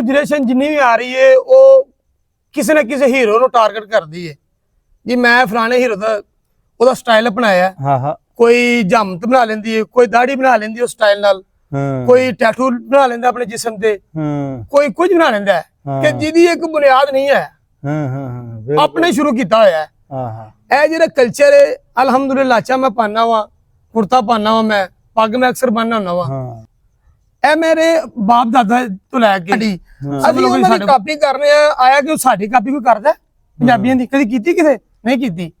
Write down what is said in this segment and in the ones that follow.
Generation ਜਿੰਨੀ ਵੀ ਆ ਰਹੀ ਏ ਉਹ ਕਿਸੇ ਨਾ ਕਿਸੇ ਹੀਰੋ ਨੂੰ ਟਾਰਗੇਟ ਕਰਦੀ ਏ। ਜੀ ਮੈਂ ਫਲਾਣੇ ਹੀਰੋ ਦਾ ਉਹਦਾ ਸਟਾਈਲ ਅਪਣਾਇਆ। ਹਾਂ ਹਾਂ। ਕੋਈ ਜੰਮਤ ਬਣਾ ਲੈਂਦੀ ਏ ਕੋਈ ਦਾੜੀ ਬਣਾ ਲੈਂਦੀ ਉਸ ਸਟਾਈਲ ਨਾਲ। ਕੋਈ ਟੈਟੂ ਬਣਾ ਲੈਂਦਾ ਆਪਣੇ ਜਿਸਮ ਤੇ। ਕੋਈ ਕੁਝ ਬਣਾ ਲੈਂਦਾ। ਕਿ ਜਿਹਦੀ ਇੱਕ ਬੁਨਿਆਦ ਨਹੀਂ ਹੈ। ਆਪਣੇ ਸ਼ੁਰੂ ਕੀਤਾ ਹੋਇਆ ਹੈ। ਹਾਂ ਇਹ ਜਿਹੜਾ ਕਲਚਰ ਹੈ ਅਲਹਮਦੁਲਿਲਾ ਚਾ ਮੈਂ ਪਾਣਾ ਵਾ ਕੁੜਤਾ ਪਾਣਾ ਵਾ ਮੈਂ ਪੱਗ ਮੈਂ ਅਕਸਰ ਬੰਨ੍ਹਣਾ ਹੁੰਦਾ ਵਾ। ਇਹ ਮੇਰੇ ਬਾਪ ਦਾਦਾ ਤੋਂ ਲੈ ਕੇ ਅਸੀਂ ਉਹਨਾਂ ਦੀ ਕਾਪੀ ਕਰ ਰਹੇ ਆ ਆਇਆ ਕਿ ਉਹ ਸਾਡੀ ਕਾਪੀ ਕੋਈ ਕਰਦਾ? ਪੰਜਾਬੀਆਂ ਦੀ ਕਦੀ ਕੀਤੀ ਕਿਸੇ ਨਹੀਂ ਕੀਤੀ।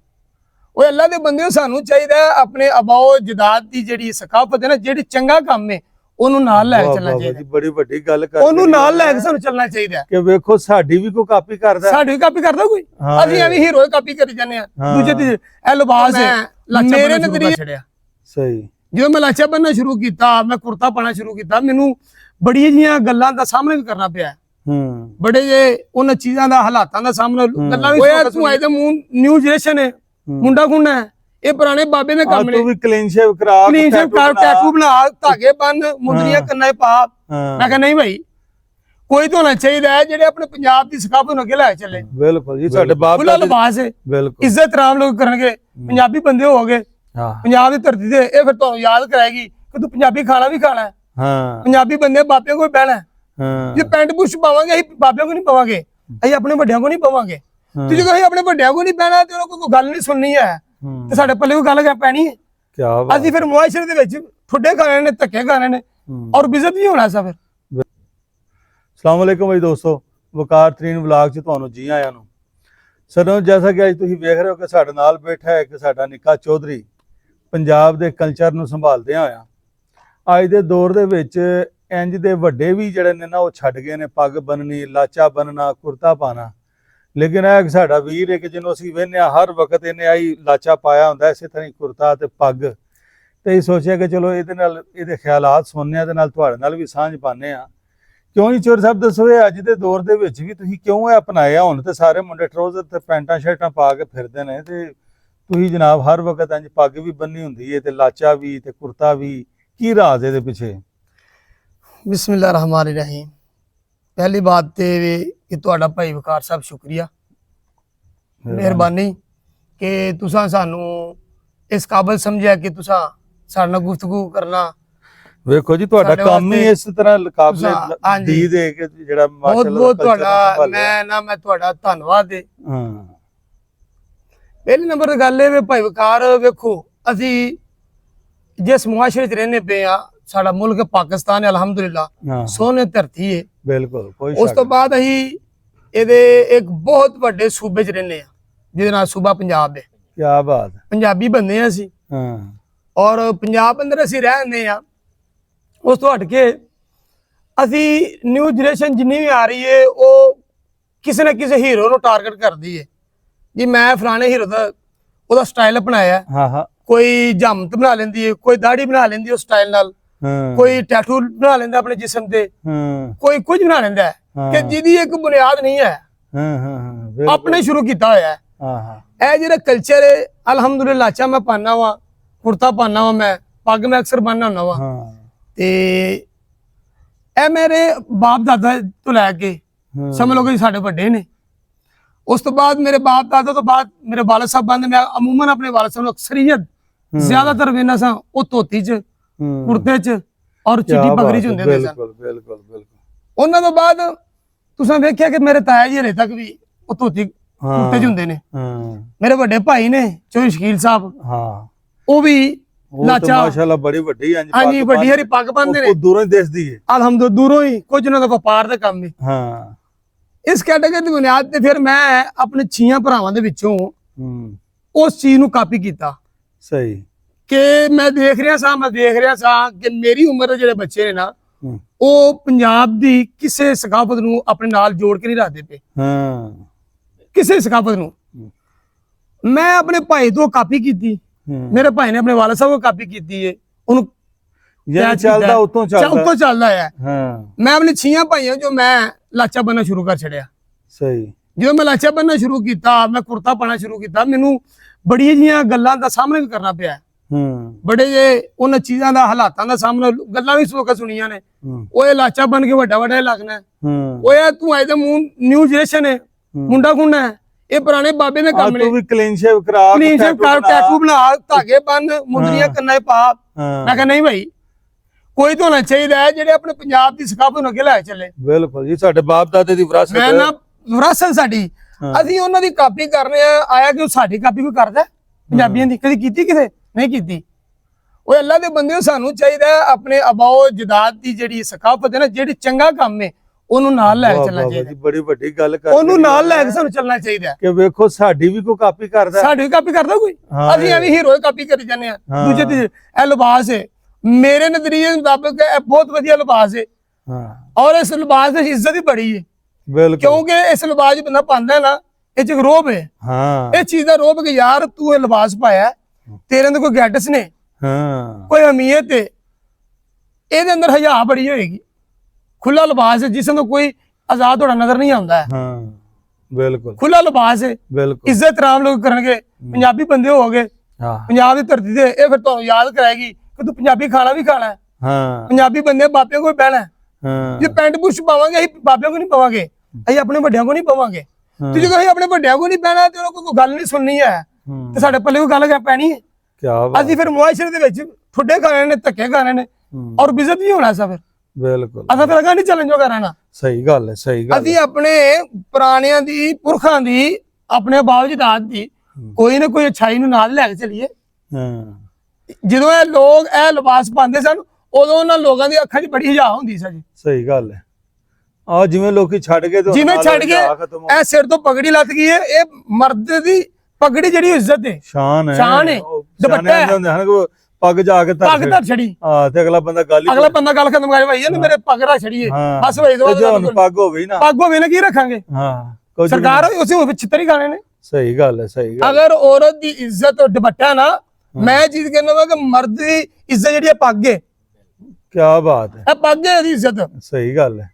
ਉਹ ਅੱਲਾ ਦੇ ਬੰਦੇ ਸਾਨੂੰ ਚਾਹੀਦਾ ਆਪਣੇ ਅਬਾਓ ਜਦਾਦ ਦੀ ਜਿਹੜੀ ਸਕਾਫਤ ਹੈ ਨਾ ਜਿਹੜੀ ਚੰਗਾ ਕੰਮ ਹੈ ਉਹਨੂੰ ਨਾਲ ਲੈ ਕੇ ਚੱਲਣਾ ਚਾਹੀਦਾ ਬੜੀ ਵੱਡੀ ਗੱਲ ਕਰ ਉਹਨੂੰ ਨਾਲ ਲੈ ਕੇ ਸਾਨੂੰ ਚੱਲਣਾ ਚਾਹੀਦਾ। ਕਿ ਵੇਖੋ ਸਾਡੀ ਵੀ ਕੋਈ ਕਾਪੀ ਕਰਦਾ। ਸਾਡੀ ਵੀ ਕਾਪੀ ਕਰਦਾ ਕੋਈ? ਅਸੀਂ ਐਵੇਂ ਹੀਰੋ ਕਾਪੀ ਕਰੀ ਜਾਂਦੇ ਆ। ਦੂਜੇ ਤੇ ਇਹ ਲਿਬਾਸ ਹੈ। ਮੇਰੇ ਨਜ਼ਰੀਏ ਸਹੀ। ਜਦੋਂ ਮੈਂ ਲਾਚਾ ਬੰਨਣਾ ਸ਼ੁਰੂ ਕੀਤਾ ਮੈਂ ਕੁੜਤਾ ਪਾਣਾ ਸ਼ੁਰੂ ਕੀਤਾ ਮੈਨੂੰ ਬੜੀਆਂ ਜੀਆਂ ਗੱਲਾਂ ਦਾ ਸਾਹਮਣਾ ਵੀ ਕਰਨਾ ਪਿਆ। ਹੂੰ। ਬੜੇ ਜੇ ਉਹਨਾਂ ਚੀਜ਼ਾਂ ਦਾ ਹਾਲਾਤਾਂ ਦਾ ਸਾਹਮਣਾ ਗੱਲਾਂ ਵੀ ਹੋਇਆ ਤੂੰ ਆਏ ਤੇ ਨਿਊ ਜਨਰੇਸ਼ਨ ਹੈ। ਮੁੰਡਾ ਖੁੰਡਾ ਹੈ? ਇਹ ਪੁਰਾਣੇ ਬਾਬੇ ਦੇ ਆ ਕੰਮ ਨੇ ਤੂੰ ਵੀ ਕਲੀਨ ਸ਼ੇਵ ਕਰਾ ਕਲੀਨ tattoo ਕਰ। ਟੈਟੂ ਬਣਾ ਧਾਗੇ ਬੰਨ ਮੁੰਦਰੀਆਂ ਕੰਨਾਂ 'ਚ ਪਾ। ਮੈਂ ਕਿਹਾ ਨਹੀਂ ਭਾਈ ਕੋਈ ਤਾਂ ਹੋਣਾ ਚਾਹੀਦਾ ਹੈ ਜਿਹੜੇ ਆਪਣੇ ਪੰਜਾਬ ਦੀ ਸਕਾਫਤ ਨੂੰ ਅੱਗੇ ਲੈ ਚੱਲੇ। ਬਿਲਕੁਲ ਜੀ ਸਾਡੇ ਬਾਪ ਹੈ। ਬਿਲਕੁਲ। ਇੱਜ਼ਤ ਰਾਮ ਲੋਕ ਕਰਨਗੇ। ਪੰਜਾਬੀ ਬੰਦੇ ਹੋਵੋਗੇ। ਹਾਂ ਪੰਜਾਬ ਦੀ ਧਰਤੀ ਤੇ ਇਹ ਫਿਰ ਤੁਹਾਨੂੰ ਯਾਦ ਕਰਾਏਗੀ ਕਿ ਤੂੰ ਪੰਜਾਬੀ ਖਾਣਾ ਵੀ ਖਾਣਾ ਹੈ। ਹਾਂ। ਪੰਜਾਬੀ ਬੰਦੇ ਬਾਬਿਆਂ ਕੋਲ ਬਹਿਣਾ ਹੈ। ਜੇ ਪੈਂਟ ਪੁਸ਼ ਪਾਵਾਂਗੇ ਅਸੀਂ ਬਾਬਿਆਂ ਕੋ ਨਹੀਂ ਪਾਵਾਂਗੇ। ਅਸੀਂ ਆਪਣੇ ਵੱਡਿਆਂ ਕੋ ਨਹੀਂ ਪਾਵਾਂਗੇ। ਤੇ ਜਦੋਂ ਅਸੀਂ ਆਪਣੇ ਵੱਡਿਆਂ ਕੋ ਨਹੀਂ ਬਹਿਣਾ ਤੇ ਉਹਨਾਂ ਕੋਈ ਗੱਲ ਨਹੀਂ ਸੁਣਨੀ ਹੈ। ਤੇ ਸਾਡੇ ਪੱਲੇ ਕੋਈ ਗੱਲ ਕਰ ਪੈਣੀ ਹੈ? ਕੀ ਬਾਤ। ਅਸੀਂ ਫਿਰ ਮੁਆਸ਼ਰੇ ਦੇ ਵਿੱਚ ਠੁੱਡੇ ਖਾਣੇ ਨੇ ਧੱਕੇ ਖਾਣੇ ਨੇ। ਔਰ ਬਿਜ਼ਤ ਵੀ ਹੋਣਾ ਸਾ ਫਿਰ। ਅਸਲਾਮ ਵਾਲੇਕੁਮ ਜੀ ਦੋਸਤੋ ਵਕਾਰ ਤਰੀਨ ਵਲਾਗ 'ਚ ਤੁਹਾਨੂੰ ਜੀ ਆਇਆਂ ਨੂੰ। ਸਰ ਜੈਸਾ ਕਿ ਅੱਜ ਤੁਸੀਂ ਵੇਖ ਰਹੇ ਹੋ ਕਿ ਸਾਡੇ ਨਾਲ ਬੈਠਾ ਹੈ ਇੱਕ ਸਾਡਾ ਨਿੱਕਾ ਚੌਧਰੀ ਪੰਜਾਬ ਦੇ ਕਲਚਰ ਨੂੰ ਸੰਭਾਲਦਿਆਂ ਹੋਇਆ, ਅੱਜ ਦੇ ਦੌਰ ਦੇ ਵਿੱਚ ਇੰਜ ਦੇ ਵੱਡੇ ਵੀ ਜਿਹੜੇ ਨੇ ਨਾ, ਉਹ ਛੱਡ ਗਏ ਨੇ, ਪੱਗ ਬੰਨਣੀ ਲਾਚਾ ਬੰਨਣਾ ਕੁਰਤਾ ਪਾਣਾ ਲੇਕਿਨ ਇਹ ਸਾਡਾ ਵੀਰ ਇੱਕ ਜਿਹਨੂੰ ਅਸੀਂ ਵੇਖਦੇ ਹਾਂ, ਹਰ ਵਕਤ ਇਹਨੇ ਆਈ ਲਾਚਾ ਪਾਇਆ ਹੁੰਦਾ, ਇਸੇ ਤਰ੍ਹਾਂ ਹੀ ਕੁਰਤਾ ਤੇ ਪੱਗ। ਤੇ ਇਹ ਸੋਚਿਆ ਕਿ ਚਲੋ ਇਹਦੇ ਨਾਲ, ਇਹਦੇ ਖਿਆਲਾਤ ਸੁਣਨੇ ਆ ਦੇ ਨਾਲ ਤੁਹਾਡੇ ਨਾਲ ਵੀ ਸਾਂਝ ਪਾਉਂਦੇ ਆ ਕਿਉਂ ਜੀ ਚੋਰ ਸਾਹਿਬ, ਦੱਸੋ ਇਹ ਅੱਜ ਦੇ ਦੌਰ ਦੇ ਵਿੱਚ ਵੀ ਤੁਸੀਂ ਕਿਉਂ ਇਹ ਅਪਣਾਇਆ? ਹੁਣ ਤੇ ਸਾਰੇ ਮੁੰਡੇ ਟਰੋਜ਼ਰ ਤੇ ਪੈਂਟਾਂ ਸ਼ਰਟਾਂ ਪਾ ਕੇ ਫਿਰਦੇ ਨੇ ਤੇ ਤੁਸੀਂ ਜਨਾਬ ਹਰ ਵਕਤ ਇੰਜ ਪੱਗ ਵੀ ਬੰਨੀ ਹੁੰਦੀ ਹੈ ਤੇ ਲਾਚਾ ਵੀ ਤੇ ਕੁਰਤਾ ਵੀ ਕੀ ਰਾਜ਼ ਇਹਦੇ ਪਿੱਛੇ? ਬਿਸਮਿਲ੍ਲਾ ਰਹਿਮਾਨ ਰਹੀਮ ਪਹਿਲੀ ਬਾਤ ਤੇ ਕਿ ਤੁਹਾਡਾ ਭਾਈ ਵਕਾਰ ਸਾਹਿਬ ਸ਼ੁਕਰੀਆ। ਮਿਹਰਬਾਨੀ। ਕਿ ਤੁਸੀਂ ਸਾਨੂੰ ਇਸ ਕਾਬਲ ਸਮਝਿਆ ਕਿ ਤੁਸੀਂ ਸਾਡੇ ਨਾਲ ਗੁਫ਼ਤਗੂ ਕਰਨਾ। ਵੇਖੋ ਜੀ ਤੁਹਾਡਾ ਕੰਮ ਹੀ ਇਸ ਤਰ੍ਹਾਂ ਲਕਾਬਲੇ। ਦੀ ਦੇ ਕੇ ਜਿਹੜਾ ਬਹੁਤ ਮਾਸ਼ਾਅੱਲਾ ਬਹੁਤ ਨੂੰ ਤੁਹਾਡਾ। ਮੈਂ ਨਾ ਮੈਂ ਤੁਹਾਡਾ ਧੰਨਵਾਦ ਹਾਂ। ਪਹਿਲੀ ਨੰਬਰ ਤੇ ਗੱਲ ਇਹ ਵੀ ਭਾਈ ਵਕਾਰ ਵੇਖੋ ਅਸੀਂ ਜਿਸ ਮੁਆਸ਼ਰੇ 'ਚ ਰਹਿੰਦੇ ਪਏ ਆ ਸਾਡਾ ਮੁਲਕ ਪਾਕਿਸਤਾਨ ਹੈ ਅਲਹਮਦੁਲਿਲਾ ਸੋਹਣੇ ਧਰਤੀ ਹੈ ਬਿਲਕੁਲ ਕੋਈ ਉਸ ਤੋਂ ਬਾਅਦ ਅਸੀਂ ਇਹਦੇ ਇੱਕ ਬਹੁਤ ਵੱਡੇ ਸੂਬੇ 'ਚ ਰਹਿੰਦੇ ਆ ਜਿਹਦੇ ਨਾਲ ਸੂਬਾ ਪੰਜਾਬ ਹੈ। ਕੀ ਬਾਤ। ਪੰਜਾਬੀ ਬੰਦੇ ਆ ਅਸੀਂ। ਹਾਂ। ਔਰ ਪੰਜਾਬ ਅੰਦਰ ਅਸੀਂ ਰਹਿੰਦੇ ਆ ਉਸ ਤੋਂ ਹਟ ਕੇ ਅਸੀਂ ਨਿਊ ਜਨਰੇਸ਼ਨ ਜਿੰਨੀ ਵੀ ਆ ਰਹੀ ਏ ਉਹ ਕਿਸੇ ਨਾ ਕਿਸੇ ਹੀਰੋ ਨੂੰ ਟਾਰਗੇਟ ਕਰਦੀ ਏ। ਜੀ ਮੈਂ ਫਲਾਣੇ ਹੀਰੋ ਦਾ ਉਹਦਾ ਸਟਾਈਲ ਅਪਣਾਇਆ। ਹਾਂ ਹਾਂ। ਕੋਈ ਜੰਮਤ ਬਣਾ ਲੈਂਦੀ ਏ ਕੋਈ ਦਾੜੀ ਬਣਾ ਲੈਂਦੀ ਉਸ ਸਟਾਈਲ ਨਾਲ। ਹਾਂ। ਕੋਈ ਟੈਟੂ ਬਣਾ ਲੈਂਦਾ ਆਪਣੇ ਜਿਸਮ ਤੇ। ਹਾਂ। ਕੋਈ ਕੁਝ ਬਣਾ ਲੈਂਦਾ ਹੈ ਹਾਂ। ਕਿ ਜਿਹਦੀ ਇੱਕ ਬੁਨਿਆਦ ਨਹੀਂ ਹੈ। ਹਾਂ ਹਾਂ ਹਾਂ। ਆਪਣੇ ਸ਼ੁਰੂ ਕੀਤਾ ਹੋਇਆ ਹੈ। ਹਾਂ ਹਾਂ। ਇਹ ਜਿਹੜਾ ਕਲਚਰ ਹੈ ਅਲਹਮਦੁਲਿਲਾ ਚਾ ਮੈਂ ਪਾਣਾ ਵਾ ਕੁੜਤਾ ਪਾਣਾ ਵਾ ਮੈਂ ਪੱਗ ਮੈਂ ਅਕਸਰ ਬੰਨ੍ਹਣਾ ਹੁੰਦਾ ਵਾ। ਹਾਂ। ਤੇ ਇਹ ਮੇਰੇ ਬਾਪ ਦਾਦਾ ਤੋਂ ਲੈ ਕੇ ਹਾਂ। ਸਮਝ ਲਓ ਕਿ ਸਾਡੇ ਵੱਡੇ ਨੇ। ਉਸ ਤੋਂ ਬਾਅਦ ਮੇਰੇ ਬਾਪ ਦਾਦਾ ਤੋਂ ਬਾਅਦ ਮੇਰੇ ਵਾਲਦ ਸਾਹਿਬ ਬੰਦ ਮੈਂ ਅਮੂਮਨ ਆਪਣੇ ਵਾਲਦ ਸਾਹਿਬ ਨੂੰ ਅਕਸਰੀਅਤ ਜ਼ਿਆਦਾਤਰ ਵੇਨਾ ਸਾਂ ਉਹ ਧੋਤੀ ਚ। ਕੁੜਤੇ ਚ ਔਰ ਚਿੱਟੀ ਪਗੜੀ ਚ ਹੁੰਦੇ ਨੇ ਸਨ ਬਿਲਕੁਲ ਬਿਲਕੁਲ ਬਿਲਕੁਲ। ਉਹਨਾਂ ਤੋਂ ਬਾਅਦ ਤੁਸੀਂ ਵੇਖਿਆ ਕਿ ਮੇਰੇ ਤਾਇਆ ਜੀ ਹਲੇ ਤੱਕ ਵੀ ਉਹ ਧੋਤੀ ਕੁੜਤੇ ਚ ਹੁੰਦੇ ਨੇ। ਮੇਰੇ ਵੱਡੇ ਭਾਈ ਨੇ ਚੋਈ ਸ਼ਕੀਲ ਸਾਹਿਬ। ਹਾਂ। ਉਹ ਵੀ ਲਾਚਾ ਮਾਸ਼ਾਅੱਲਾ ਬੜੀ ਵੱਡੀ ਹਾਂਜੀ ਪੱਗ ਵੱਡੀ ਹਰੀ ਪੱਗ ਬੰਨਦੇ ਨੇ। ਉਹ ਦੂਰੋਂ ਹੀ ਦਿਸਦੀ ਹੈ ਅਲਹਮਦੁਲਿਲਾ ਦੂਰੋਂ ਹੀ ਕੁਝ ਉਹਨਾਂ ਦਾ ਵਪਾਰ ਦਾ ਕੰਮ ਹੈ ਹਾਂ। ਇਸ ਕੈਟਾਗਰੀ ਦੀ ਬੁਨਿਆਦ ਤੇ ਫਿਰ ਮੈਂ ਆਪਣੇ ਛੀਆਂ ਭਰਾਵਾਂ ਦੇ ਵਿੱਚੋਂ ਉਸ ਚੀਜ਼ ਨੂੰ ਕਾਪੀ ਕੀਤਾ। ਸਹੀ। ਕਿ ਮੈਂ ਦੇਖ ਰਿਹਾ ਸਾਂ ਮੈਂ ਦੇਖ ਰਿਹਾ ਸਾਂ ਕਿ ਮੇਰੀ ਉਮਰ ਦੇ ਜਿਹੜੇ ਬੱਚੇ ਨੇ ਨਾ। ਉਹ ਪੰਜਾਬ ਦੀ ਕਿਸੇ ਸਕਾਫਤ ਨੂੰ ਆਪਣੇ ਨਾਲ ਜੋੜ ਕੇ ਨਹੀਂ ਰੱਖਦੇ ਪਏ। ਹਾਂ। ਕਿਸੇ ਸਕਾਫਤ ਨੂੰ। ਮੈਂ ਆਪਣੇ ਭਾਈ ਤੋਂ ਕਾਪੀ ਕੀਤੀ। ਮੇਰੇ ਭਾਈ ਨੇ ਆਪਣੇ ਵਾਲਦ ਸਾਹਿਬ ਤੋਂ ਕਾਪੀ ਕੀਤੀ ਹੈ ਉਹਨੂੰ ਚੱਲਦਾ। ਉਤੋਂ ਚੱਲ- ਚੱਲਦਾ। ਉੱਤੋਂ ਚੱਲਦਾ ਹੈ ਹਾਂ। ਮੈਂ ਆਪਣੇ ਛੀਆਂ ਭਾਈਆਂ ਜੋ ਮੈਂ ਲਾਚਾ ਬੰਨਣਾ ਸ਼ੁਰੂ ਕਰ ਛੜਿਆ ਸਹੀ। ਜਦੋਂ ਮੈਂ ਲਾਚਾ ਬੰਨਣਾ ਸ਼ੁਰੂ ਕੀਤਾ ਮੈਂ ਕੁੜਤਾ ਪਾਣਾ ਸ਼ੁਰੂ ਕੀਤਾ ਮੈਨੂੰ ਬੜੀਆਂ ਜੀਆਂ ਗੱਲਾਂ ਦਾ ਸਾਹਮਣਾ ਵੀ ਕਰਨਾ ਪਿਆ। ਹੂੰ। ਬੜੇ ਜੇ ਉਹਨਾਂ ਚੀਜ਼ਾਂ ਦਾ ਹਾਲਾਤਾਂ ਦਾ ਸਾਹਮਣਾ ਗੱਲਾਂ ਵੀ ਸੋਕਾ ਸੁਣੀਆਂ ਨੇ। ਓਏ ਲਾਚਾ ਬਣ ਕੇ ਵੱਡਾ ਵੱਡਾ ਲੱਗਣਾ ਹੂੰ। ਓਏ ਤੂੰ ਅਜੇ ਤਾਂ ਨਿਊ ਜਨਰੇਸ਼ਨ ਹੈ। ਮੁੰਡਾ ਖੁੰਨਾ ਹੈ? ਇਹ ਪੁਰਾਣੇ ਬਾਬੇ ਦੇ ਆ ਕੰਮ ਨੇ ਤੂੰ ਵੀ ਕਲੀਨ ਸ਼ੇਵ ਕਰਾ ਕਲੀਨ tattoo ਕਰ। ਟੈਟੂ ਬਣਾ ਧਾਗੇ ਬੰਨ ਮੁੰਦਰੀਆਂ ਕੰਨਾਂ 'ਚ ਪਾ। ਮੈਂ ਕਹਿੰਦਾ ਨਹੀਂ ਭਾਈ ਕੋਈ ਤਾਂ ਹੋਣਾ ਚਾਹੀਦਾ ਹੈ ਜਿਹੜੇ ਆਪਣੇ ਪੰਜਾਬ ਦੀ ਸਕਾਫਤ ਨੂੰ ਅੱਗੇ ਲੈ ਚੱਲੇ ਬਿਲਕੁਲ ਜੀ ਸਾਡੇ ਬਾਪ ਦਾਦੇ ਦੀ ਵਿਰਾਸਤ ਮੈਂ। ਨਾ ਵਿਰਾਸਤ ਸਾਡੀ। ਅਸੀਂ ਉਹਨਾਂ ਦੀ ਕਾਪੀ ਕਰ ਰਹੇ ਆ ਆਇਆ ਕਿ ਉਹ ਸਾਡੀ ਕਾਪੀ ਕੋਈ ਕਰਦਾ? ਪੰਜਾਬੀਆਂ ਦੀ ਕਦੀ ਕੀਤੀ ਕਿਤੇ ਨਹੀਂ ਕੀਤੀ ਉਹ ਅੱਲਾ ਦੇ ਬੰਦੇ ਸਾਨੂੰ ਚਾਹੀਦਾ ਆਪਣੇ ਅਬਾਓ ਜਦਾਦ ਦੀ ਜਿਹੜੀ ਸਕਾਫਤ ਹੈ ਨਾ ਜਿਹੜੀ ਚੰਗਾ ਕੰਮ ਹੈ ਉਹਨੂੰ ਨਾਲ ਲੈ ਚੱਲਣਾ ਚਾਹੀਦਾ ਜੀ ਬੜੀ ਵੱਡੀ ਗੱਲ ਕਰ ਉਹਨੂੰ ਨਾਲ ਲੈ ਕੇ ਸਾਨੂੰ ਚੱਲਣਾ ਚਾਹੀਦਾ। ਕਿ ਵੇਖੋ ਸਾਡੀ ਵੀ ਕੋਈ ਕਾਪੀ ਕਰਦਾ। ਸਾਡੀ ਵੀ ਕਾਪੀ ਕਰਦਾ ਕੋਈ ਅਸੀਂ ਐਵੇਂ ਹੀਰੋ ਕਾਪੀ ਕਰੀ ਜਾਂਦੇ ਆ। ਦੂਜੇ ਤੇ ਇਹ ਲਿਬਾਸ ਹੈ ਮੇਰੇ ਨਜ਼ਰੀਏ ਮੁਤਾਬਕ ਇਹ ਬਹੁਤ ਵਧੀਆ ਲਿਬਾਸ ਹੈ ਹਾਂ। ਔਰ ਇਸ ਲਿਬਾਸ ਦੀ ਇੱਜ਼ਤ ਹੀ ਬੜੀ ਹੈ ਬਿਲਕੁਲ। ਕਿਉਂਕਿ ਇਸ ਲਿਬਾਸ ਬੰਦਾ ਪਾਉਂਦਾ ਨਾ ਇਹ ਚ ਰੋਬ ਹੈ ਹਾਂ। ਇਹ ਚੀਜ਼ ਦਾ ਰੋਬ ਕਿ ਯਾਰ ਤੂੰ ਇਹ ਲਿਬਾਸ ਪਾਇਆ ਤੇਰੇ ਅੰਦਰ ਕੋਈ ਗੈਟਸ ਨੇ ਹਾਂ। ਕੋਈ ਅਮੀਅਤ ਹੈ ਇਹਦੇ ਅੰਦਰ ਹਯਾ ਬੜੀ ਹੋਏਗੀ। ਖੁੱਲਾ ਲਿਬਾਸ ਹੈ ਜਿਸ ਨੂੰ ਕੋਈ ਆਜ਼ਾਦ ਹੋਣਾ ਨਜ਼ਰ ਨਹੀਂ ਆਉਂਦਾ ਹੈ। ਹਾਂ ਬਿਲਕੁਲ। ਖੁੱਲਾ ਲਿਬਾਸ ਹੈ ਬਿਲਕੁਲ। ਇੱਜ਼ਤ ਰਾਮ ਲੋਕ ਕਰਨਗੇ। ਪੰਜਾਬੀ ਬੰਦੇ ਹੋਗੇ ਹਾਂ। ਪੰਜਾਬ ਦੀ ਧਰਤੀ ਤੇ ਇਹ ਫਿਰ ਤੁਹਾਨੂੰ ਯਾਦ ਕਰਾਏਗੀ। ਕਿ ਤੂੰ ਪੰਜਾਬੀ ਖਾਣਾ ਵੀ ਖਾਣਾ ਹੈ। ਹਾਂ। ਪੰਜਾਬੀ ਬੰਦੇ ਬਾਪੇ ਕੋਲ ਬਹਿਣਾ ਹੈ। ਹਾਂ। ਜੇ ਪੈਂਟ ਪੁਸ਼ ਪਾਵਾਂਗੇ ਅਸੀਂ ਬਾਬਿਆਂ ਕੋ ਨਹੀਂ ਪਾਵਾਂਗੇ। ਅਸੀਂ ਆਪਣੇ ਵੱਡਿਆਂ ਕੋ ਨਹੀਂ ਪਾਵਾਂਗੇ। ਤੇ ਜਦੋਂ ਅਸੀਂ ਆਪਣੇ ਵੱਡਿਆਂ ਕੋ ਨਹੀਂ ਬਹਿਣਾ ਤੇ ਉਹਨਾਂ ਕੋਲ ਕੋਈ ਗੱਲ ਨਹੀਂ ਸੁਣਨੀ ਹੈ। ਤੇ ਸਾਡੇ ਪੱਲੇ ਕੋਈ ਗੱਲ ਪੈਣੀ ਹੈ। ਕੀ ਬਾਤ। ਅਸੀਂ ਫਿਰ ਮੁਆਸ਼ਰੇ ਦੇ ਵਿੱਚ ਠੁੱਡੇ ਖਾਣੇ ਨੇ ਧੱਕੇ ਖਾਣੇ ਨੇ ਔਰ ਬਿਜ਼ਤ ਵੀ ਹੋਣਾ ਸਾ ਫਿਰ ਬਿਲਕੁਲ। ਅਸਾਂ ਫਿਰ ਅਗਾ ਨਹੀਂ ਚੱਲਣ ਜੋਗਾ ਰਹਿਣਾ। ਸਹੀ ਗੱਲ ਹੈ ਸਹੀ ਗੱਲ ਅਸੀਂ ਆਪਣੇ ਪੁਰਾਣਿਆਂ ਦੀ ਪੁਰਖਾਂ ਦੀ ਆਪਣੇ ਬਾਵਜੂਦਾਤ ਦੀ ਕੋਈ ਨਾ ਕੋਈ ਅਛਾਈ ਨੂੰ ਨਾਲ ਲੈ ਕੇ ਚੱਲੀਏ। ਹਾਂ। ਜਦੋਂ ਇਹ ਲੋਕ ਇਹ ਲਿਬਾਸ ਪਾਉਂਦੇ ਸਨ ਉਦੋਂ ਉਹਨਾਂ ਲੋਕਾਂ ਦੀ ਅੱਖਾਂ 'ਚ ਬੜੀ ਹਜਾ ਹੁੰਦੀ ਸੀ ਜੀ। ਸਹੀ ਗੱਲ ਹੈ। ਆ ਜਿਵੇਂ ਲੋਕੀ ਛੱਡ ਗਏ ਤੇ ਜਿਵੇਂ ਛੱਡ ਕੇ ਇਹ ਸਿਰ ਤੋਂ ਪਗੜੀ ਲੱਤ ਗਈ ਹੈ ਇਹ ਮਰਦ ਦੀ ਪਗੜੀ ਜਿਹੜੀ ਇੱਜ਼ਤ ਹੈ। ਸ਼ਾਨ ਹੈ। ਸ਼ਾਨ ਹੈ, ਦੁਪੱਟਾ ਹੈ। ਹੁੰਦੇ ਹਨ ਕਿ ਉਹ ਪੱਗ ਜਾ ਕੇ ਧਰ ਪੱਗ ਧਰ ਛੜੀ। ਹਾਂ ਤੇ ਅਗਲਾ ਬੰਦਾ ਗੱਲ ਅਗਲਾ ਬੰਦਾ ਗੱਲ ਖਤਮ ਕਰੇ ਭਾਈ ਇਹਨੇ ਮੇਰੇ ਪੱਗ ਰਾ ਛੜੀ ਹੈ। ਹਾਂ। ਬਸ ਭਾਈ ਦੋ ਪੱਗ ਹੋਵੇ ਨਾ। ਪੱਗ ਹੋਵੇ ਨਾ ਕੀ ਰੱਖਾਂਗੇ? ਹਾਂ ਸਰਕਾਰ ਹੋਈ ਉਸੇ ਵਿੱਚ ਛਿੱਤਰ ਹੀ ਖਾਣੇ ਨੇ। ਸਹੀ ਗੱਲ ਹੈ ਸਹੀ ਗੱਲ ਅਗਰ ਔਰਤ ਦੀ ਇੱਜ਼ਤ ਦੁਪੱਟਾ ਨਾ ਮੈਂ ਚੀਜ਼ ਕਹਿੰਦਾ ਵਾ ਕਿ ਮਰਦ ਦੀ ਇੱਜ਼ਤ ਜਿਹੜੀ ਹੈ ਪੱਗ ਹੈ ਕੀ ਬਾਤ ਹੈ। ਇਹ ਪੱਗ ਹੈ ਇਹਦੀ ਇੱਜ਼ਤ। ਸਹੀ ਗੱਲ ਹੈ।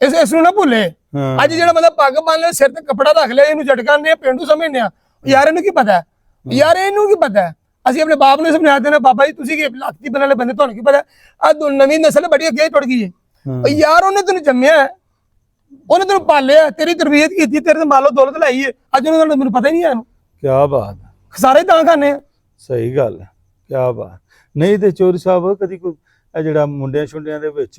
ਇਸ ਇਸ ਨੂੰ ਨਾ ਭੁੱਲੇ। ਹਾਂ। ਅੱਜ ਜਿਹੜਾ ਬੰਦਾ ਪੱਗ ਬੰਨ ਲੈ ਸਿਰ ਤੇ ਕੱਪੜਾ ਰੱਖ ਲਿਆ ਇਹਨੂੰ ਝਟਕਾਉਂਦੇ ਆ ਪਿੰਡੂ ਸਮਝਦੇ ਆ। ਯਾਰ ਇਹਨੂੰ ਕੀ ਪਤਾ ਹੈ? ਯਾਰ ਇਹਨੂੰ ਕੀ ਪਤਾ ਹੈ? ਅਸੀਂ ਆਪਣੇ ਬਾਪ ਨੂੰ ਸਮਝਾ ਦਿੰਦੇ ਬਾਬਾ ਜੀ ਤੁਸੀਂ ਕੀ ਲਾਤੀ ਬਣਾ ਲੈ ਬੰਦੇ ਤੁਹਾਨੂੰ ਕੀ ਪਤਾ ਆ ਨਵੀਂ ਨਸਲ ਬੜੀ ਅੱਗੇ ਟੁੱਟ ਗਈ ਹਾਂ। ਉਹ ਯਾਰ ਉਹਨੇ ਤੈਨੂੰ ਜੰਮਿਆ ਹੈ, ਉਹਨੇ ਤੈਨੂੰ ਪਾਲਿਆ ਤੇਰੀ ਤਰਬੀਅਤ ਕੀਤੀ ਤੇਰੇ ਤੇ ਮਾਲੋ ਦੌਲਤ ਲਾਈ ਹੈ ਅੱਜ ਉਹਨਾਂ ਨੂੰ ਮੈਨੂੰ ਪਤਾ ਹੀ ਨਹੀਂ ਹੈ। ਇਹਨੂੰ ਕੀ ਬਾਤ ਹੈ। ਸਾਰੇ ਤਾਂ ਖਾਣੇ ਆ। ਸਹੀ ਗੱਲ ਹੈ ਕੀ ਬਾਤ ਨਹੀਂ ਤੇ ਚੋਰੀ ਸਾਹਿਬ ਕਦੀ ਕੋਈ ਇਹ ਜਿਹੜਾ ਮੁੰਡਿਆਂ ਛੁੰਡਿਆਂ ਦੇ ਵਿੱਚ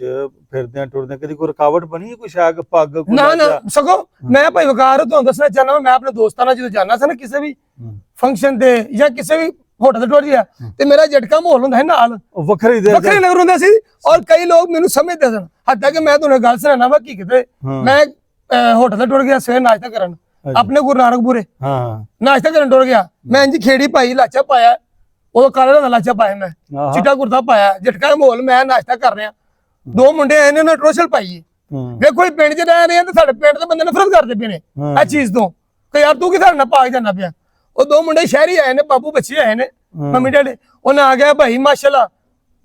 ਫਿਰਦਿਆਂ ਟੁਰਦਿਆਂ ਕਦੀ ਕੋਈ ਰੁਕਾਵਟ ਬਣੀ? ਕੋਈ ਸ਼ਾਗ ਪੱਗ ਕੋਈ ਨਾ ਨਾ? ਸਗੋਂ ਮੈਂ ਭਾਈ ਵਕਾਰ ਤੁਹਾਨੂੰ ਦੱਸਣਾ ਚਾਹਨਾ ਮੈਂ ਆਪਣੇ ਦੋਸਤਾਂ ਨਾਲ ਜਦੋਂ ਜਾਣਾ ਸੀ ਨਾ ਕਿਸੇ ਵੀ। ਫੰਕਸ਼ਨ ਤੇ ਜਾਂ ਕਿਸੇ ਵੀ ਹੋਟਲ ਤੇ ਟੁਰ ਗਿਆ ਤੇ ਮੇਰਾ ਝਟਕਾ ਮਾਹੌਲ ਹੁੰਦਾ ਹੈ ਨਾਲ ਵੱਖਰੀ ਦੇ ਵੱਖਰੇ ਨਗਰ ਹੁੰਦੇ ਸੀ ਔਰ ਕਈ ਲੋਕ ਮੈਨੂੰ ਸਮਝਦੇ ਸਨ ਹੱਦਾਂ ਕਿ ਮੈਂ ਤੁਹਾਨੂੰ ਗੱਲ ਸੁਣਾਣਾ ਵਾ ਕੀ ਕਿਤੇ। ਮੈਂ ਹੋਟਲ ਤੇ ਟੁਰ ਗਿਆ ਸਵੇਰ ਨਾਸ਼ਤਾ ਕਰਨ ਆਪਣੇ ਗੁਰੂ ਨਾਨਕਪੁਰੇ ਹਾਂ। ਨਾਸ਼ਤਾ ਕਰਨ ਟੁਰ ਗਿਆ। ਮੈਂ ਇੰਜ ਖੇੜੀ ਪਾਈ ਲਾਚਾ ਪਾਇਆ। ਉਹ ਕਾਲੇ ਰੰਗ ਦਾ ਲਾਚਾ ਪਾਇਆ ਮੈਂ। ਚਿੱਟਾ ਕੁਰਤਾ ਪਾਇਆ। ਝਟਕਾ ਮਾਹੌਲ ਮੈਂ ਨਾਸ਼ਤਾ ਕਰ ਰਿਹਾ। ਦੋ ਮੁੰਡੇ ਆਏ ਨੇ ਉਹਨਾਂ ਟਰੋਸ਼ਲ ਪਾਈ ਵੇਖੋ ਇਹ ਪਿੰਡ 'ਚ ਰਹਿ ਰਹੇ ਆ ਤੇ ਸਾਡੇ ਪਿੰਡ ਦੇ ਬੰਦੇ ਨਫ਼ਰਤ ਕਰਦੇ ਪਏ ਨੇ। ਇਹ ਚੀਜ਼ ਤੋਂ। ਕਿ ਯਾਰ ਤੂੰ ਕਿਥੇ ਨਾ ਭਾਗ ਜਾਣਾ ਪਿਆ? ਉਹ ਦੋ ਮੁੰਡੇ ਸ਼ਹਿਰੀ ਆਏ ਨੇ ਬਾਬੂ ਬੱਚੇ ਆਏ ਨੇ। Mummy daddy. ਉਹਨਾਂ ਆ ਗਿਆ ਭਾਈ ਮਾਸ਼ਾਅੱਲਾ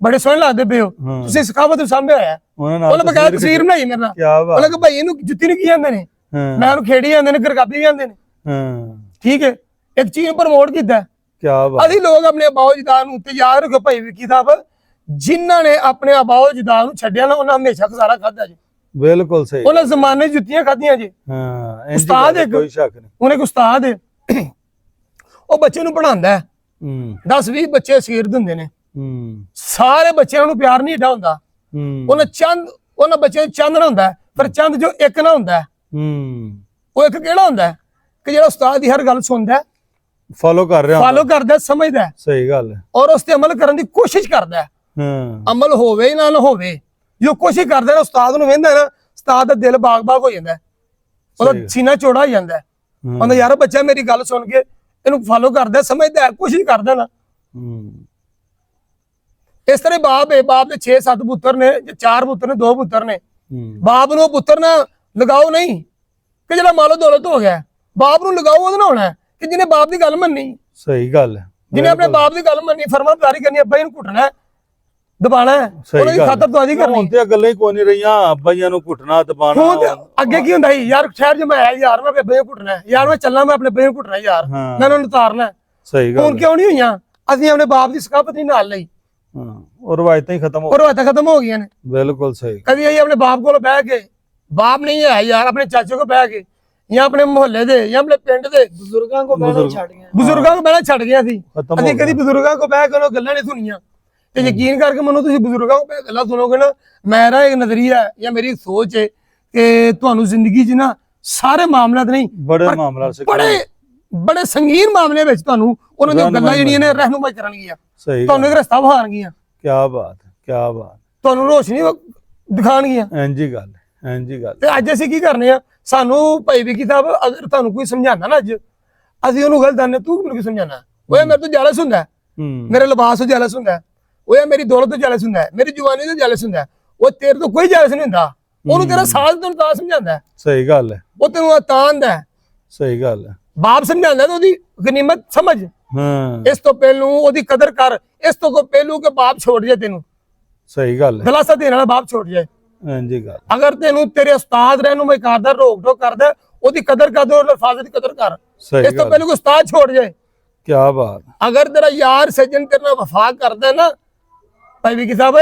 ਬੜੇ ਸੋਹਣੇ ਲੱਗਦੇ ਪਏ ਹੋ। ਤੁਸੀਂ ਸਖਾਵਤ ਨੂੰ ਸਾਂਭਿਆ ਹੋਇਆ ਉਹਨਾਂ ਨਾਲ ਉਹਨੇ ਬਕਾਇਆ ਤਸਵੀਰ ਬਣਾਈ ਮੇਰੇ ਨਾਲ। ਕੀ ਬਾਤ। ਉਹਨੇ ਕਿ ਭਾਈ ਇਹਨੂੰ ਜੁੱਤੀ ਨੂੰ ਕੀ ਜਾਂਦੇ ਨੇ? ਹਾਂ। ਮੈਂ ਉਹਨੂੰ ਖੇੜੀ ਜਾਂਦੇ ਨੇ ਗਰਗਾਬੀ ਜਾਂਦੇ ਨੇ। ਹਾਂ। ਠੀਕ ਹੈ? ਇੱਕ ਚੀਜ਼ ਨੂੰ ਪ੍ਰਮੋਟ ਕੀਤਾ। ਕੀ ਬਾਤ। ਅਸੀਂ ਲੋਕ ਆਪਣੇ ਅਬਾਓ ਜਦਾਰ ਨੂੰ ਤੇ ਯਾਦ ਰੱਖੋ ਭਾਈ ਵਿਕੀ ਸਾਹਿਬ ਜਿਨ੍ਹਾਂ ਨੇ ਆਪਣੇ ਅਬਾਓ ਜਦਾਰ ਨੂੰ ਛੱਡਿਆ ਨਾ ਉਹਨਾਂ ਹਮੇਸ਼ਾ ਖਜ਼ਾਰਾ ਖਾਦਾ ਜੀ। ਬਿਲਕੁਲ ਸਹੀ। ਉਹਨਾਂ ਜ਼ਮਾਨੇ ਜੁੱਤੀਆਂ ਖਾਧੀਆਂ ਜੀ। ਹਾਂ ਉਸਤਾਦ ਇੱਕ- ਕੋਈ ਸ਼ੱਕ ਨਹੀਂ। ਉਹਨੇ ਇੱਕ ਉਸਤਾਦ ਹੈ। ਉਹ ਬੱਚੇ ਨੂੰ ਪੜਾਉਂਦਾ ਹੈ। ਹੂੰ। 10 20 ਬੱਚੇ ਸਿਰ ਦਿੰਦੇ ਨੇ। ਹੂੰ। ਸਾਰੇ ਬੱਚਿਆਂ ਨੂੰ ਪਿਆਰ ਨਹੀਂ ਏਡਾ ਹੁੰਦਾ। ਹੂੰ। ਉਹਨਾਂ ਚੰਦ ਉਹਨਾਂ ਬੱਚਿਆਂ ਨੂੰ ਚੰਦ ਨਾ ਹੁੰਦਾ ਪਰ ਚੰਦ ਜੋ ਇੱਕ ਨਾ ਹੁੰਦਾ। ਹੈ, ਉਹ ਇੱਕ ਕਿਹੜਾ ਹੁੰਦਾ? ਕਿ ਜਿਹੜਾ ਉਸਤਾਦ ਦੀ ਹਰ ਗੱਲ ਸੁਣਦਾ ਫੋਲੋ ਕਰ ਰਿਹਾ ਫਾਲੋ ਕਰਦਾ ਸਮਝਦਾ ਸਹੀ ਗੱਲ ਹੈ। ਔਰ ਉਸ ਤੇ ਅਮਲ ਕਰਨ ਦੀ ਕੋਸ਼ਿਸ਼ ਕਰਦਾ ਹੈ। ਅਮਲ ਹੋਵੇ ਨਾ ਨਾ ਹੋਵੇ ਜੋ ਕੋਸ਼ਿਸ਼ ਕਰਦਾ ਨਾ ਉਸਤਾਦ ਨੂੰ ਵੇਂਦਾ ਨਾ ਉਸਤਾਦ ਦਾ ਦਿਲ ਬਾਗ-ਬਾਗ ਹੋ ਜਾਂਦਾ ਉਹਦਾ। ਸੀਨਾ ਚੌੜਾ ਹੋ ਜਾਂਦਾ ਕਹਿੰਦਾ ਯਾਰ ਬੱਚਾ ਮੇਰੀ ਗੱਲ ਸੁਣ ਕੇ ਇਹਨੂੰ ਫਾਲੋ ਕਰਦਾ ਸਮਝਦਾ ਹੈ, ਕੋਸ਼ਿਸ਼ ਕਰਦਾ ਨਾ। ਹੂੰ। ਇਸ ਤਰ੍ਹਾਂ ਬਾਪ ਹੈ ਬਾਪ ਦੇ 6-7 ਪੁੱਤਰ ਨੇ ਜਾਂ 4 ਪੁੱਤਰ ਨੇ 2 ਪੁੱਤਰ ਨੇ। ਬਾਪ ਨੂੰ ਪੁੱਤਰ ਨਾ ਲਗਾਓ ਨਹੀਂ। ਕਿ ਜਿਹੜਾ ਮਾਲੋ ਦੌਲਤ ਹੋ ਗਿਆ ਬਾਪ ਨੂੰ ਲਗਾਓ ਉਹਦੇ ਨਾਲ ਹੋਣਾ ਕਿ ਜਿਹਨੇ ਬਾਪ ਦੀ ਗੱਲ ਮੰਨੀ। ਸਹੀ ਗੱਲ ਹੈ। ਜਿਹਨੇ ਆਪਣੇ ਬਾਪ ਦੀ ਗੱਲ ਮੰਨੀ ਫਰਮਾਨਦਾਰੀ ਕਰਨੀ ਅੱਬਾ ਇਹਨੂੰ ਘੁੱਟਣਾ ਹੈ, ਦਬਾਣਾ ਉਹਨਾਂ ਦੀ ਖਾਤਰ ਤੁਹਾਡੀ ਹੁਣ ਕਰਨੀ। ਤੇ ਇਹ ਗੱਲਾਂ ਹੀ ਕੋਈ ਨਹੀਂ ਰਹੀਆਂ ਬਾਈਆਂ ਨੂੰ ਘੁੱਟਣਾ ਦਬਾਣਾ ਹੁਣ ਤੇ ਅੱਗੇ ਕੀ ਹੁੰਦਾ ਸੀ? ਯਾਰ ਸ਼ਹਿਰ 'ਚ ਮੈਂ ਆਇਆ ਯਾਰ ਮੈਂ ਬੇਬੇ ਨੂੰ ਘੁੱਟਣਾ ਯਾਰ ਮੈਂ ਚੱਲਾਂ ਮੈਂ ਆਪਣੇ ਬੇਬੇ ਨੂੰ ਘੁੱਟਣਾ ਯਾਰ। ਮੈਂ ਉਹਨਾਂ ਨੂੰ ਉਤਾਰਨਾ। ਸਹੀ ਹੁਣ ਗੱਲ ਹੈ। ਕਿਉਂ ਨਹੀਂ ਹੋਈਆਂ? ਅਸੀਂ ਆਪਣੇ ਬਾਪ ਦੀ ਸਕਾਫਤ ਨਹੀਂ ਨਾਲ ਲਈ। ਹਾਂ ਉਹ ਰਵਾਇਤਾਂ ਹੀ ਖਤਮ ਹੋ ਉਹ ਰਵਾਇਤਾਂ ਖਤਮ ਹੋ ਗਈਆਂ ਨੇ। ਬਿਲਕੁਲ ਸਹੀ। ਕਦੀ ਅਸੀਂ ਆਪਣੇ ਬਾਪ ਕੋਲ ਬਹਿ ਕੇ ਬਾਪ ਨਹੀਂ ਹੈ ਯਾਰ ਆਪਣੇ ਚਾਚੇ ਕੋਲ ਬਹਿ ਕੇ ਜਾਂ ਆਪਣੇ ਮੁਹੱਲੇ ਦੇ ਜਾਂ ਆਪਣੇ ਪਿੰਡ ਦੇ ਬਜ਼ੁਰਗਾਂ ਕੋ ਬਹਿਣਾ। ਛੱਡ ਗਏ ਬਜ਼ੁਰਗਾਂ ਕੋਲ ਬਹਿਣਾ ਛੱਡ ਗਿਆ ਸੀ। ਅਸੀਂ ਕਦੀ ਗਿਆ ਬਜ਼ੁਰਗਾਂ ਕੋਲ ਬਹਿ ਕੇ ਗੱਲਾਂ ਨਹੀਂ ਸੁਣੀਆਂ। ਤੇ ਯਕੀਨ ਕਰਕੇ ਮੈਨੂੰ ਤੁਸੀਂ ਬਜ਼ੁਰਗਾਂ ਕੋਲ ਬਹਿ ਕੇ ਗੱਲਾਂ ਸੁਣੋਗੇ ਨਾ ਮੇਰਾ ਇੱਕ ਨਜ਼ਰੀਆ ਹੈ ਜਾਂ ਮੇਰੀ ਸੋਚ ਹੈ ਕਿ ਤੁਹਾਨੂੰ ਜ਼ਿੰਦਗੀ 'ਚ ਨਾ ਸਾਰੇ ਮਾਮਲਿਆਂ ਨਹੀਂ ਬੜੇ ਮਾਮਲਾ ਬੜੇ ਬੜੇ ਸੰਗੀਨ ਮਾਮਲੇ ਵਿੱਚ ਤੁਹਾਨੂੰ ਉਹਨਾਂ ਦੀਆਂ ਗੱਲਾਂ ਜਿਹੜੀਆਂ ਨੇ ਰਹਿਨੁਮਾਈ ਕਰਨਗੀਆਂ। ਸਹੀ ਤੁਹਾਨੂੰ ਇੱਕ ਰਸਤਾ ਵਿਖਾਣਗੀਆਂ ਕੀ ਬਾਤ ਕੀ ਬਾਤ। ਤੁਹਾਨੂੰ ਰੋਸ਼ਨੀ ਦਿਖਾਣਗੀਆਂ ਇੰਜੀ ਗੱਲ ਇੰਜੀ ਗੱਲ। ਤੇ ਅੱਜ ਅਸੀਂ ਕੀ ਕਰਨੇ ਆ? ਸਾਨੂੰ ਭਾਈ ਵਿਕੀ ਸਾਹਿਬ ਅਗਰ ਤੁਹਾਨੂੰ ਕੋਈ ਸਮਝਾਣਾ ਨਾ ਅੱਜ ਅਸੀਂ ਉਹਨੂੰ ਗਲਤ ਆਨੇ ਤੂੰ ਮੈਨੂੰ ਕੀ ਸਮਝਾਣਾ ਓਏ ਮੇਰੇ ਤੋਂ ਜੈਲਸ ਹੁੰਦਾ ਮੇਰੇ ਲਿਬਾਸ ਤੋਂ ਜੈਲਸ ਹੁੰਦਾ ਓਏ ਮੇਰੀ ਦੌਲਤ ਤੋਂ ਜੈਲਸ ਹੁੰਦਾ ਮੇਰੀ ਜਵਾਨੀ ਤੋਂ ਜੈਲਸ ਹੁੰਦਾ। ਉਹ ਤੇਰੇ ਤੋਂ ਕੋਈ ਜੈਲਸ ਨਹੀਂ ਹੁੰਦਾ। ਉਹਨੂੰ ਤੇਰਾ ਸਾਥ ਤੈਨੂੰ ਤਾਂ ਸਮਝਾਉਂਦਾ। ਸਹੀ ਗੱਲ ਹੈ। ਉਹ ਤੈਨੂੰ ਤਾਂਦਾ ਸਹੀ ਗੱਲ ਹੈ। ਬਾਪ ਸਮਝਾਉਂਦਾ ਤਾਂ ਉਹਦੀ ਗਨੀਮਤ ਸਮਝ। ਹਾਂ। ਇਸ ਤੋਂ ਪਹਿਲੂ ਉਹਦੀ ਕਦਰ ਕਰ। ਇਸ ਤੋਂ ਕੋ ਪਹਿਲੂ ਕਿ ਬਾਪ ਛੋੜ ਜਾਏ ਤੈਨੂੰ। ਸਹੀ ਗੱਲ ਹੈ। ਦਲਾਸਾ ਦੇਣ ਵਾਲਾ ਬਾਪ ਛੋੜ ਜਾਏ। ਇੰਜੀ ਗੱਲ। ਅਗਰ ਤੈਨੂੰ ਤੇਰੇ ਉਸਤਾਦ ਰਹਿਨੁਮਾਈ ਕਰਦਾ ਰੋਕ ਟੋਕ ਕਰਦਾ ਉਹਦੀ ਕਦਰ ਕਰ ਦੋ ਅਲਫਾਜ਼ ਦੀ ਕਦਰ ਕਰ। ਸਹੀ ਇਸ ਤੋਂ ਪਹਿਲੇ ਕੋਈ ਉਸਤਾਦ ਛੋੜ ਜਾਏ। ਕੀ ਬਾਤ। ਅਗਰ ਤੇਰਾ ਯਾਰ ਸੱਜਣ ਤੇਰੇ ਨਾਲ ਵਫਾ ਕਰਦਾ ਨਾ ਭਾਈ ਵੀ ਸਾਹਿਬ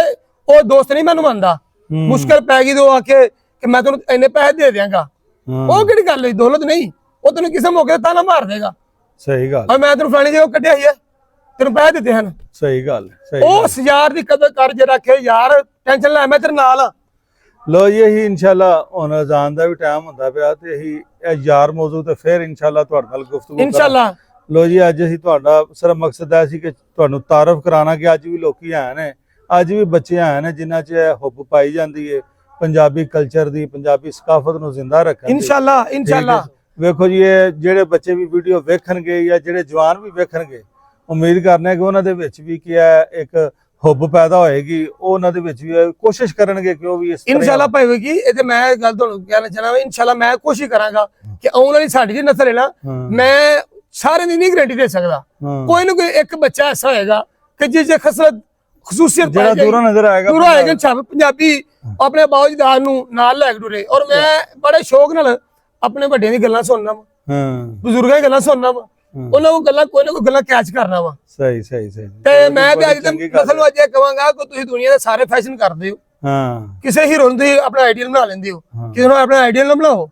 ਉਹ ਦੋਸਤ ਨਹੀਂ ਮੈਨੂੰ ਮੰਨਦਾ। ਹੂੰ। ਮੁਸ਼ਕਲ ਪੈ ਗਈ ਦੋ ਆਕੇ ਕਿ ਮੈਂ ਤੈਨੂੰ ਇੰਨੇ ਪੈਸੇ ਦੇ ਦਿਆਂਗਾ। ਹਾਂ। ਉਹ ਕਿਹੜੀ ਗੱਲ ਹੈ ਦੌਲਤ ਨਹੀਂ। ਉਹ ਤੈਨੂੰ ਕਿਸੇ ਮੌਕੇ ਤੇ ਮਾਰ ਦੇਗਾ। ਸਹੀ ਗੱਲ। ਔਰ ਮੈਂ ਤੈਨੂੰ ਫਲਾਣੀ ਜਗ੍ਹਾ ਕੱਢਿਆ ਹੀ ਹੈ। ਤੈਨੂੰ ਪੈਸੇ ਦਿੱਤੇ ਹਨ। ਸਹੀ ਗੱਲ ਸਹੀ ਗੱਲ। ਉਸ ਯਾਰ ਦੀ ਕਦਰ ਕਰ ਜੇ ਰੱਖੇ ਯਾਰ ਟੈਨਸ਼ਨ ਲੈ ਮੈਂ ਤੇਰੇ ਨਾਲ ਆ ਲੋ ਜੀ ਅਸੀਂ ਇਨਸ਼ਾਅੱਲਾ ਹੁਣ ਅਜ਼ਾਨ ਦਾ ਵੀ ਟਾਈਮ ਹੁੰਦਾ ਪਿਆ ਤੇ ਅਸੀਂ ਇਹ ਯਾਰ ਮੌਜੂ ਤੇ ਫਿਰ ਇਨਸ਼ਾਅੱਲਾ ਤੁਹਾਡੇ ਨਾਲ ਗੁਫ਼ਤਗੂ। ਇਨਸ਼ਾਅੱਲਾ ਲੋ ਜੀ ਅੱਜ ਅਸੀਂ ਤੁਹਾਡਾ ਸਿਰਫ ਮਕਸਦ ਹੈ ਸੀ ਕਿ ਤੁਹਾਨੂੰ ਤਾਰਫ ਕਰਾਣਾ ਕਿ ਅੱਜ ਵੀ ਲੋਕੀ ਆਏ ਨੇ ਅੱਜ ਵੀ ਬੱਚੇ ਆਏ ਨੇ ਜਿਨ੍ਹਾਂ 'ਚ ਹੁੱਬ ਪਾਈ ਜਾਂਦੀ ਹੈ ਪੰਜਾਬੀ ਕਲਚਰ ਦੀ ਪੰਜਾਬੀ ਸਕਾਫਤ ਨੂੰ ਜ਼ਿੰਦਾ ਰੱਖਣ ਦੀ ਇਨਸ਼ਾਅੱਲਾ ਇਨਸ਼ਾਅੱਲਾ। ਵੇਖੋ ਜੀ ਇਹ ਜਿਹੜੇ ਬੱਚੇ ਵੀ ਵੀਡੀਓ ਵੇਖਣਗੇ ਜਾਂ ਜਿਹੜੇ ਜਵਾਨ ਵੀ ਵੇਖਣਗੇ ਉਮੀਦ ਕਰਨੇ ਕਿ ਉਹਨਾਂ ਦੇ ਵਿੱਚ ਵੀ ਕੀ ਹੈ ਇੱਕ ਹੁੱਬ ਪੈਦਾ ਹੋਏਗੀ ਉਹ ਉਹਨਾਂ ਦੇ ਵਿੱਚ ਵੀ ਕੋਸ਼ਿਸ਼ ਕਰਨਗੇ ਕਿ ਉਹ ਵੀ ਇਸ ਤਰ੍ਹਾਂ ਇਨਸ਼ਾਅੱਲਾ ਭਾਈ ਇਹ ਤੇ ਮੈਂ ਗੱਲ ਤੁਹਾਨੂੰ ਕਹਿਣਾ ਚਾਹਣਾ ਇਨਸ਼ਾਅੱਲਾ ਮੈਂ ਕੋਸ਼ਿਸ਼ ਕਰਾਂਗਾ ਕਿ ਆਉਣ ਵਾਲੀ ਸਾਡੀ ਜਿਹੜੀ ਨਸਲ ਹੈ ਨਾ। ਮੈਂ ਸਾਰੇ ਦੀ ਨਹੀਂ ਗਰੰਟੀ ਦੇ ਸਕਦਾ। ਕੋਈ ਨਾ ਕੋਈ ਇੱਕ ਬੱਚਾ ਐਸਾ ਹੋਏਗਾ ਕਿ ਜਿਸ ਦੀ ਖਸਲਤ ਖਸੂਸੀਅਤ ਜਿਹੜਾ ਦੂਰੋਂ ਨਜ਼ਰ ਆਏਗਾ ਦੂਰੋਂ ਆਏਗਾ ਛਾਪ ਪੰਜਾਬੀ ਆਪਣੇ ਬਾਉਜਦਾਰ ਨੂੰ ਨਾਲ ਲੈ ਕੇ ਟੁਰੇ ਔਰ ਮੈਂ ਬੜੇ ਸ਼ੌਕ ਨਾਲ ਆਪਣੇ ਵੱਡਿਆਂ ਦੀ ਗੱਲਾਂ ਸੁਣਨਾ ਹਾਂ। ਬਜ਼ੁਰਗਾਂ ਦੀ ਗੱਲਾਂ ਸੁਣਨਾ ਉਹਨਾਂ ਕੋਲ ਗੱਲਾਂ ਕੋਈ ਨਾ ਕੋਈ ਗੱਲਾਂ ਕੈਚ ਕਰਨਾ ਵਾ। ਸਹੀ ਸਹੀ ਸਹੀ। ਤੇ ਮੈਂ ਤੇ ਬੜੀ ਅੱਜ ਨਸਲ ਨੂੰ ਅੱਜ ਇਹ ਕਿ ਤੁਸੀਂ ਦੁਨੀਆ ਦੇ ਸਾਰੇ ਫੈਸ਼ਨ ਕਰਦੇ ਹੋ। ਹਾਂ। ਕਿਸੇ ਹੀਰੋ ਨੂੰ ਤੁਸੀਂ ਆਪਣਾ ਆਈਡੀਅਲ ਬਣਾ ਲੈਂਦੇ ਹੋ। ਕਿਸੇ ਨੂੰ ਆਪਣਾ ਆਈਡੀਅਲ ਨਾ ਬਣਾਓ।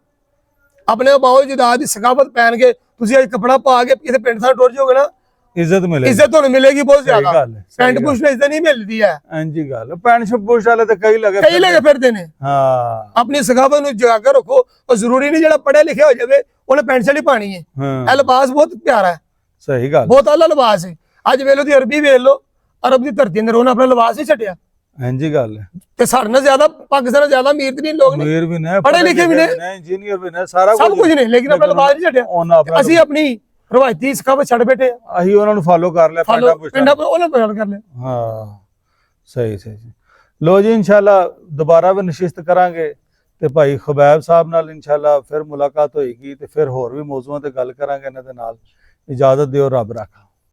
ਆਪਣੇ ਬਾਉ ਜਦਾਦ ਦੀ ਸਕਾਫਤ ਪਹਿਨ ਕੇ ਤੁਸੀਂ ਅੱਜ ਕੱਪੜਾ ਪਾ ਕੇ ਕਿਸੇ ਪਿੰਡ ਥਾਂ ਟੁਰ ਜਾਓਗੇ ਨਾ ਇੱਜ਼ਤ ਮਿਲੇ ਇੱਜ਼ਤ ਤੁਹਾਨੂੰ ਮਿਲੇਗੀ ਬਹੁਤ ਜ਼ਿਆਦਾ। ਪੈਂਟ। ਪੁਸ਼ ਨਾਲ ਇੱਜ਼ਤ ਨਹੀਂ ਮਿਲਦੀ ਹੈ। ਇੰਜੀ ਗੱਲ ਪੈਨ ਸ਼ਪੂਸ਼ ਵਾਲੇ ਤੇ ਕਈ ਲਗੇ ਕਈ ਲਗੇ ਫਿਰਦੇ ਨੇ। ਹਾਂ। ਆਪਣੀ ਸਕਾਫਤ ਨੂੰ ਜਗਾ ਕੇ ਰੱਖੋ। ਉਹ ਜ਼ਰੂਰੀ ਨਹੀਂ ਜਿਹੜਾ ਪੜ੍ਹਿਆ ਲਿਖਿਆ ਹੋ ਜਾਵੇ ਉਹਨੇ ਪੈਂਟ ਸ਼ਰਟ ਹੀ ਪਾਣੀ ਹੈ ਹਾਂ। ਇਹ ਲਿਬਾਸ ਬਹੁਤ ਪਿਆਰਾ ਹੈ। ਸਹੀ ਗੱਲ। ਬਹੁਤ ਆਲਾ ਲਿਬਾਸ ਹੈ ਅੱਜ ਵੇਖ ਲਓ ਦੀ ਅਰਬੀ ਵੇਖ ਲਓ ਅਰਬ ਦੀ ਧਰਤੀ ਅੰਦਰ ਉਹਨੇ ਆਪਣਾ ਲਿਬਾਸ ਹੀ ਛੱਡਿਆ। ਇੰਜੀ ਗੱਲ ਹੈ। ਤੇ ਸਾਡੇ ਨਾਲ ਜ਼ਿਆਦਾ ਪਾਕਿਸਤਾਨ ਨਾਲ ਜ਼ਿਆਦਾ ਅਮੀਰ ਤੇ ਨਹੀਂ ਲੋਕ ਨੇ। ਅਮੀਰ ਵੀ ਨੇ ਪੜ੍ਹੇ ਲਿਖੇ ਵੀ ਨੇ। ਇੰਜੀਨੀਅਰ ਵੀ ਨੇ ਸਾਰਾ ਸਭ ਕੁਝ ਨੇ ਲੇਕਿਨ ਆਪਣਾ ਲਿਬਾਸ ਨਹੀਂ ਛੱਡਿਆ। ਉਹਨਾਂ ਆਪਣਾ ਅਸੀਂ ਆਪਣੀ ਰਵਾਇਤੀ ਸਕਾਫਤ ਛੱਡ ਬੈਠੇ ਆ। ਅਸੀਂ ਉਹਨਾਂ ਨੂੰ ਫਾਲੋ ਕਰ ਲਿਆ ਫਾਲੋ ਪਿੰਡਾਂ ਪਰ ਉਹਨਾਂ ਪਛਾਣ ਕਰ ਲਿਆ। ਹਾਂ ਸਹੀ ਸਹੀ ਸਹੀ। ਲੋ ਜੀ ਇਨਸ਼ਾਅੱਲਾ ਦੁਬਾਰਾ ਵੀ ਨਸ਼ਿਸਤ ਕਰਾਂਗੇ। ਤੇ ਭਾਈ ਖੁਬੈਬ ਸਾਹਿਬ ਨਾਲ ਇਨਸ਼ਾਅੱਲਾ ਫਿਰ ਮੁਲਾਕਾਤ ਹੋਏਗੀ ਤੇ ਫਿਰ ਹੋਰ ਵੀ ਮੌਜੂਆਂ ਤੇ ਗੱਲ ਕਰਾਂਗੇ ਇਹਨਾਂ ਦੇ ਨਾਲ। ਇਜਾਜ਼ਤ ਦਿਓ, ਰੱਬ ਰਾਖਾ।